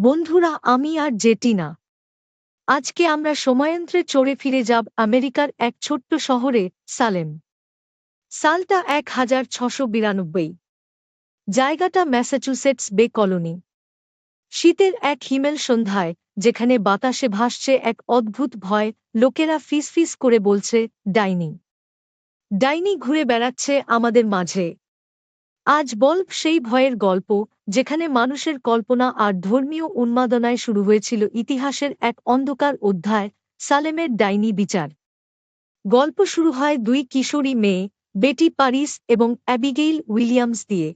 বন্ধুরা, আমি আর জেটি না। আজকে আমরা সময়ান্ত্রে চড়ে ফিরে যাব আমেরিকার এক ছোট্ট শহরে, সালেম। সালটা এক হাজার ছশো বিরানব্বই। জায়গাটা ম্যাসাচুসেটস বে কলোনি। শীতের এক হিমেল সন্ধ্যায়, যেখানে বাতাসে ভাসছে এক অদ্ভুত ভয়, লোকেরা ফিসফিস করে বলছে, ডাইনি। ডাইনি ঘুরে বেড়াচ্ছে আমাদের মাঝে। আজ বল্ব সেই ভয়ের গল্প, যেখানে মানুষের কল্পনা আর ধর্মীয় উন্মাদনায় শুরু হয়েছিল ইতিহাসের এক অন্ধকার অধ্যায়, সালেমের ডাইনি বিচার। গল্প শুরু হয় দুই কিশোরী মেয়ে, বেটি পারিস এবং অ্যাবিগেইল উইলিয়ামস দিয়ে।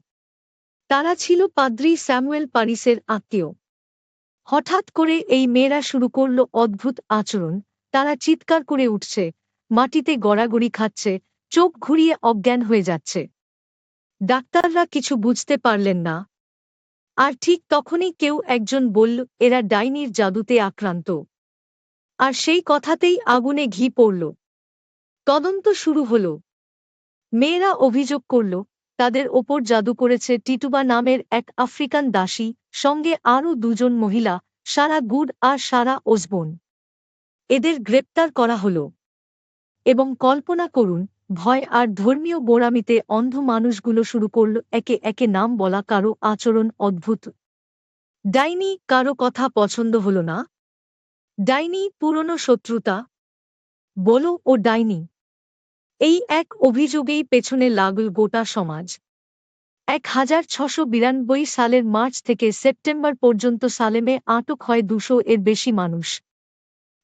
তারা ছিল পাদ্রি স্যামুয়েল পারিসের আত্মীয়। হঠাৎ করে এই মেয়েরা শুরু করল অদ্ভুত আচরণ, তারা চিৎকার করে উঠছে, মাটিতে গড়াগড়ি খাচ্ছে, চোখ ঘুরিয়ে অজ্ঞান হয়ে যাচ্ছে। ডাক্তাররা কিছু বুঝতে পারলেন না। আর ঠিক তখনই কেউ একজন বলল, এরা ডাইনির জাদুতে আক্রান্ত। আর সেই কথাতেই আগুনে ঘি পড়ল। তদন্ত শুরু হল। মেয়েরা অভিযোগ করল, তাদের ওপর জাদু করেছে টিটুবা নামের এক আফ্রিকান দাসী, সঙ্গে আরও দুজন মহিলা, সারা গুড আর সারা ওসবোন। এদের গ্রেপ্তার করা হল। এবং কল্পনা করুন ভয় আর ধর্মীয় বোড়ামিতে অন্ধ মানুষগুলো শুরু করল একে একে নাম বলা কারও আচরণ অদ্ভুত। ডাইনি, কারও কথা পছন্দ হল না। ডাইনি, পুরনো শত্রুতা। বলো, ও ডাইনি। এই এক অভিযোগেই পেছনে লাগল গোটা সমাজ। এক হাজার ছশো বিরানব্বই সালের মার্চ থেকে সেপ্টেম্বর পর্যন্ত সালেমে আটক হয় দুশো এর বেশি মানুষ।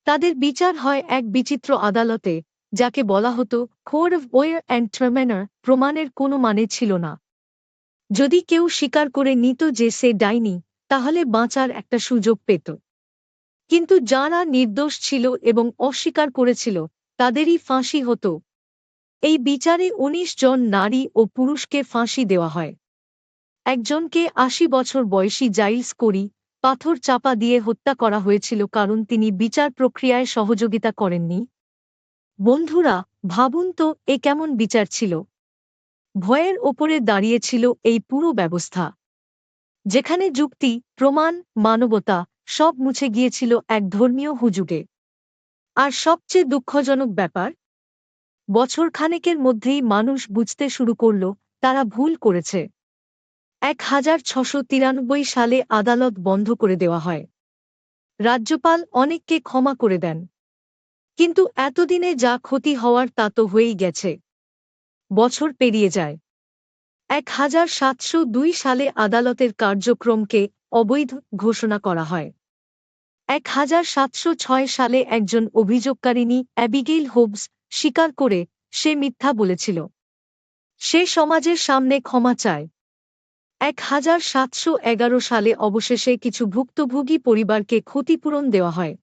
তাদের বিচার হয় এক বিচিত্র আদালতে। যাকে বলা হতো খোর অফ ওয়ার অ্যান্ড ট্রমেনার প্রমাণের কোনো মানে ছিল না। যদি কেউ স্বীকার করে নিত যে সে ডাইনি, তাহলে বাঁচার একটা সুযোগ পেত। কিন্তু যারা নির্দোষ ছিল এবং অস্বীকার করেছিল, তাদেরই ফাঁসি হতো। এই বিচারে ১৯ জন নারী ও পুরুষকে ফাঁসি দেওয়া হয়। একজনকে আশি বছর বয়সী জাইলস করি পাথর চাপা দিয়ে হত্যা করা হয়েছিল কারণ তিনি বিচার প্রক্রিয়ায় সহযোগিতা করেননি। বন্ধুরা, ভাবুন তো এ কেমন বিচার ছিল। ভয়ের ওপরে দাঁড়িয়েছিল এই পুরো ব্যবস্থা। যেখানে যুক্তি, প্রমাণ, মানবতা সব মুছে গিয়েছিল এক ধর্মীয় হুজুগে। আর সবচেয়ে দুঃখজনক ব্যাপার বছর খানেকের মধ্যেই মানুষ বুঝতে শুরু করল, তারা ভুল করেছে। এক হাজার ছশো তিরানব্বই সালে আদালত বন্ধ করে দেওয়া হয়। রাজ্যপাল অনেককে ক্ষমা করে দেন। কিন্তু এতদিনে যা ক্ষতি হওয়ার তা তো হয়েই গেছে। বছর পেরিয়ে যায়। এক হাজার সাতশো দুই সালে আদালতের কার্যক্রমকে অবৈধ ঘোষণা করা হয়। এক হাজার সাতশো ছয় সালে একজন অভিযোগকারিণী অ্যাবিগেইল হোবস স্বীকার করে সে মিথ্যা বলেছিল। সে সমাজের সামনে ক্ষমা চায়। এক হাজার সাতশো এগারো সালে অবশেষে কিছু ভুক্তভোগী পরিবারকে ক্ষতিপূরণ দেওয়া হয়।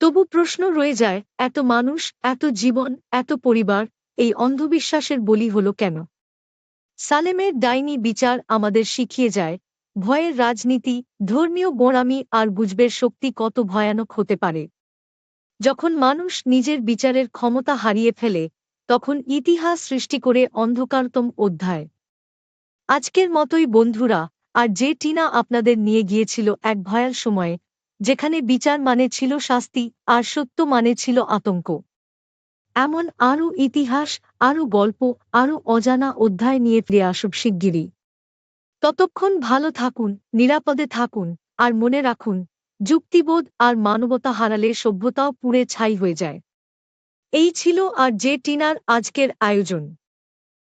তবু প্রশ্ন রয়ে যায়, এত মানুষ, এত জীবন, এত পরিবার, এই অন্ধবিশ্বাসের বলি হল কেন? সালেমের ডাইনি বিচার আমাদের শিখিয়ে যায়, ভয়ের রাজনীতি, ধর্মীয় গোঁড়ামি আর বুঝবের শক্তি কত ভয়ানক হতে পারে। যখন মানুষ নিজের বিচারের ক্ষমতা হারিয়ে ফেলে, তখন ইতিহাস সৃষ্টি করে অন্ধকারতম অধ্যায়। আজকের মতোই বন্ধুরা, আর যে টিনা আপনাদের নিয়ে গিয়েছিল এক ভয়াল সময়ে যেখানে বিচার মানে ছিল শাস্তি, আর সত্য মানে ছিল আতঙ্ক। এমন আরও ইতিহাস, আরও গল্প, আরও অজানা অধ্যায় নিয়ে ফিরে আসুক শিগগিরই। ততক্ষণ ভালো থাকুন, নিরাপদে থাকুন, আর মনে রাখুন, যুক্তিবোধ আর মানবতা হারালে সভ্যতাও পুড়ে ছাই হয়ে যায়। এই ছিল আর যে টিনার আজকের আয়োজন।